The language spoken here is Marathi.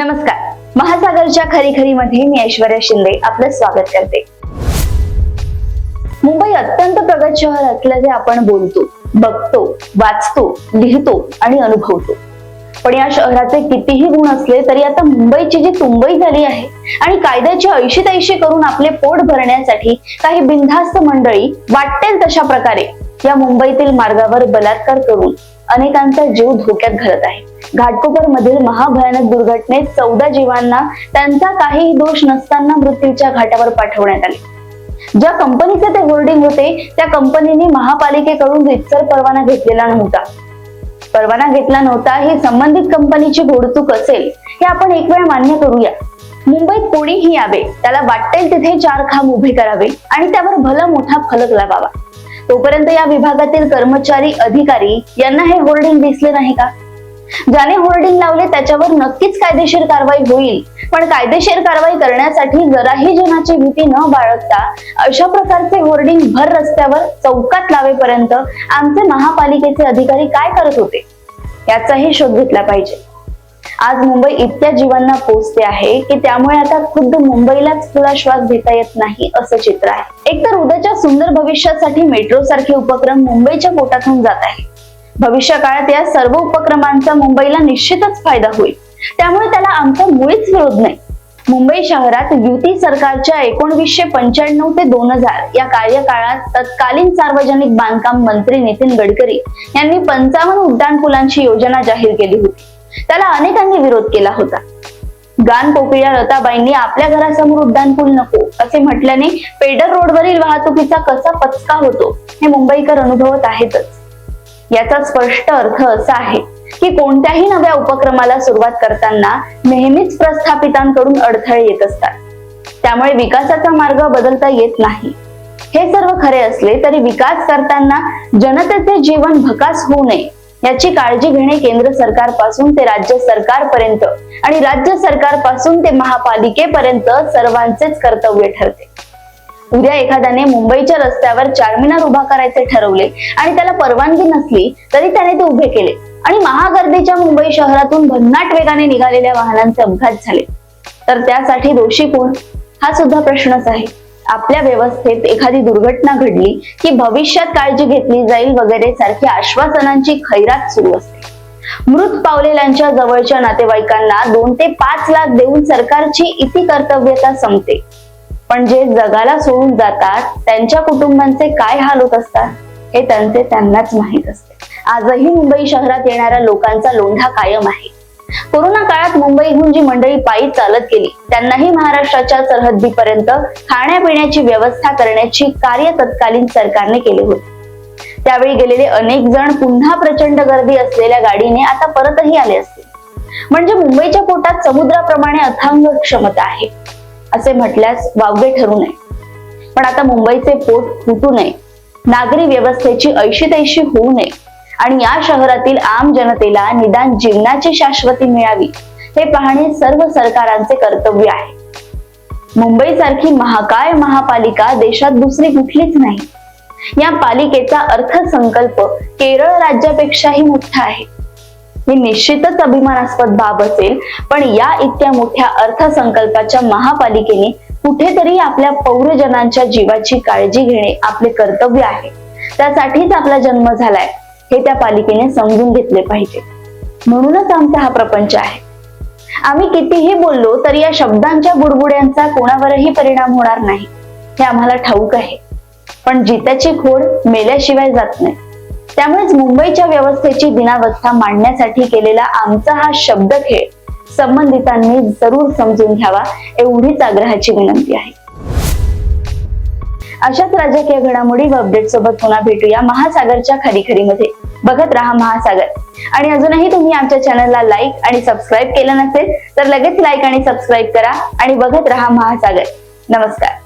नमस्कार. महासागरच्या खरी खरी मध्ये मी ऐश्वर्या शिंदे आपलं स्वागत करते. मुंबई अत्यंत प्रगत शहर असल्याचे आपण बोलतो बघतो वाचतो लिहितो आणि अनुभवतो. पण या शहराचे कितीही गुण असले तरी आता मुंबईची जी तुंबई झाली आहे आणि कायद्याची ऐशी तैशी करून आपले पोट भरण्यासाठी काही बिनधास्त मंडळी वाटेल तशा प्रकारे या मुंबईतील मार्गावर बलात्कार करून अनेकांचा जीव धोक्यात घालत आहे घाटकोपर मधील महाभयानक दुर्घटनेत चौदा जीवांना त्यांचा काहीही दोष नसताना मृत्यूच्या घाटावर पाठवण्यात आले. ज्या कंपनीचे ते होल्डिंग होते त्या कंपनीने महापालिकेकडून रितसर परवाना घेतलेला नव्हता. परवाना घेतला नव्हता ही संबंधित कंपनीची घोडचूक असेल हे आपण एक वेळ मान्य करूया. मुंबईत कोणीही यावे त्याला वाटेल तिथे चार खांब उभे करावे आणि त्यावर भला मोठा फलक लावावा. तोपर्यंत या विभागातील कर्मचारी अधिकारी यांना हे होल्डिंग दिसले नाही का? ज्याने होर्डिंग लावले त्याच्यावर नक्कीच कायदेशीर कारवाई होईल. पण कायदेशीर कारवाई करण्यासाठी जराही जनाची भीती न बाळगता अशा प्रकारचे होर्डिंग भर रस्त्यावर चौकात लावेपर्यंत आमचे महापालिकेचे अधिकारी काय करत होते याचाही शोध घेतला पाहिजे. आज मुंबई इतक्या जीवांना पोचते आहे की त्यामुळे आता खुद्द मुंबईलाच तुला श्वास घेता येत नाही असं चित्र आहे. एकतर उद्याच्या सुंदर भविष्यासाठी मेट्रो सारखे उपक्रम मुंबईच्या पोटातून जात आहे भविष्य काळात या सर्व उपक्रमांचा मुंबईला निश्चितच फायदा होईल. त्यामुळे त्याला आमचा मुळीच विरोध नाही. मुंबई शहरात युती सरकारच्या एकोणवीसशे पंच्याण्णव ते दोन हजार या कार्यकाळात तत्कालीन सार्वजनिक बांधकाम मंत्री नितीन गडकरी यांनी पंचावन्न उड्डाणपुलांची योजना जाहीर केली होती. त्याला अनेकांनी विरोध केला होता. गान कोकिळा लताबाईंनी आपल्या घरासमोर उड्डाणपूल नको असे म्हटल्याने पेडर रोडवरील वाहतुकीचा कसा पचका होतो हे मुंबईकर अनुभवत आहेतच. याचा स्पष्ट अर्थ असा आहे की कोणत्याही नव्या उपक्रमाला सुरुवात करताना नेहमीच प्रस्थापितांकडून अडथळे येत असतात. त्यामुळे विकासाचा मार्ग बदलता येत नाही. हे सर्व खरे असले तरी विकास करताना जनतेचे जीवन भकास होऊ नये याची काळजी घेणे केंद्र सरकारपासून ते राज्य सरकारपर्यंत आणि राज्य सरकारपासून ते महापालिकेपर्यंत सर्वांचेच कर्तव्य ठरते. उद्या एखाद्याने मुंबईच्या रस्त्यावर चारमिनार उभा करायचे ठरवले आणि त्याला परवानगी नसली तरी त्याने ते उभे केले आणि महागर्दीच्या मुंबई शहरातून भन्नाट वेगाने निघालेल्या वाहनांचे अपघात झाले. तर त्यासाठी दोषी कोण? हा सुद्धा प्रश्नच आहे. आपल्या व्यवस्थेत एखादी दुर्घटना घडली की भविष्यात काळजी घेतली जाईल वगैरे सारखी आश्वासनांची खैरात सुरू असते. मृत पावलेल्यांच्या जवळच्या नातेवाईकांना दोन ते पाच लाख देऊन सरकारची इति कर्तव्यता संपते. पण जे जगाला सोडून जातात त्यांच्या कुटुंबांचे काय हाल होत असतात हे त्यांचे त्यांनाच माहीत असते. आजही मुंबई शहरात येणाऱ्या लोकांचा लोंढा कायम आहे. कोरोना काळात मुंबईहून जी मंडळी पायी चालत गेली त्यांनाही महाराष्ट्राच्या सरहद्दीपर्यंत खाण्यापिण्याची व्यवस्था करण्याची कार्य तत्कालीन सरकारने केले होते. त्यावेळी गेलेले अनेक जण पुन्हा प्रचंड गर्दी असलेल्या गाडीने आता परतही आले असतील. म्हणजे मुंबईच्या पोटात समुद्राप्रमाणे अथांग क्षमता आहे. असे म्हटल्यास वावगे ठरू नये. पण आता मुंबईचे पोट फुटू नये. नागरी व्यवस्थेची ऐशी तैशी होऊ नये. आणि या शहरातील आम जनतेला निदान जीवनाची शाश्वती मिळावी हे पाहणे सर्व सरकारांचे कर्तव्य आहे. मुंबई सारखी महाकाय महापालिका देशात दुसरी कुठलीच नाही. या पालिकेचा अर्थसंकल्प केरळ राज्यापेक्षाही मोठा आहे. ही निश्चितच अभिमानास्पद बाब असेल. पण या इतक्या मोठ्या अर्थसंकल्पाच्या महापालिकेने कुठेतरी आपल्या पौरजनांच्या जीवाची काळजी घेणे आपले कर्तव्य आहे. त्यासाठीच आपला जन्म झालाय हे त्या पालिकेने समजून घेतले पाहिजे. म्हणूनच आमचा हा प्रपंच आहे. आम्ही कितीही बोललो तरी या शब्दांच्या बुडबुड्यांचा कोणावरही परिणाम होणार नाही हे आम्हाला ठाऊक आहे. पण जित्याची खोड मेल्याशिवाय जात नाही. त्यामुळेच मुंबईच्या व्यवस्थेची दिनावस्था मांडण्यासाठी केलेला आमचा हा शब्द खेळ संबंधितांनी जरूर समजून घ्यावा एवढीच आग्रहाची विनंती आहे. अशाच राजकीय घडामोडी व अपडेट सोबत पुन्हा भेटूया महासागरच्या खरीखरीमध्ये. बघत राहा महासागर. आणि अजूनही तुम्ही आमच्या चॅनलला लाईक आणि सबस्क्राईब केलं नसेल तर लगेच लाईक आणि सबस्क्राईब करा आणि बघत राहा महासागर. नमस्कार.